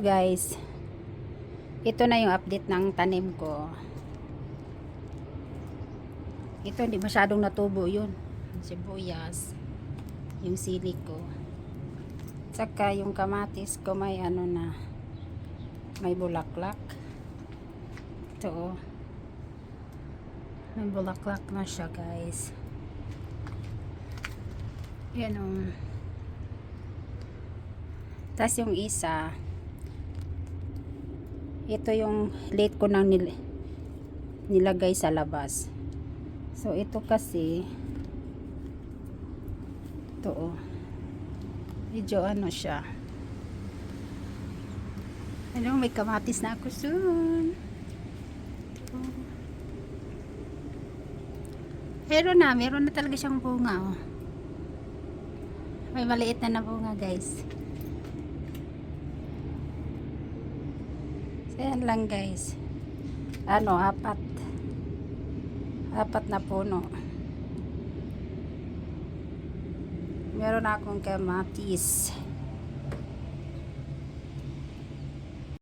guys, ito na yung update ng tanim ko. Ito hindi masyadong natubo yun. Yung Sibuyas, yung sili ko. Tsaka yung kamatis ko may ano na, may bulaklak. Ito oh. May bulaklak na siya guys. Yan oh. Tapos yung isa, ito yung late ko nang nil nilagay sa labas. So, ito kasi, ito oh, medyo ano siya. Ano, may kamatis na ako soon. Meron na, meron na talaga siyang bunga oh. May maliit na na bunga guys. So, yan lang guys. Ano, apat. Apat na puno. Meron akong kamatis.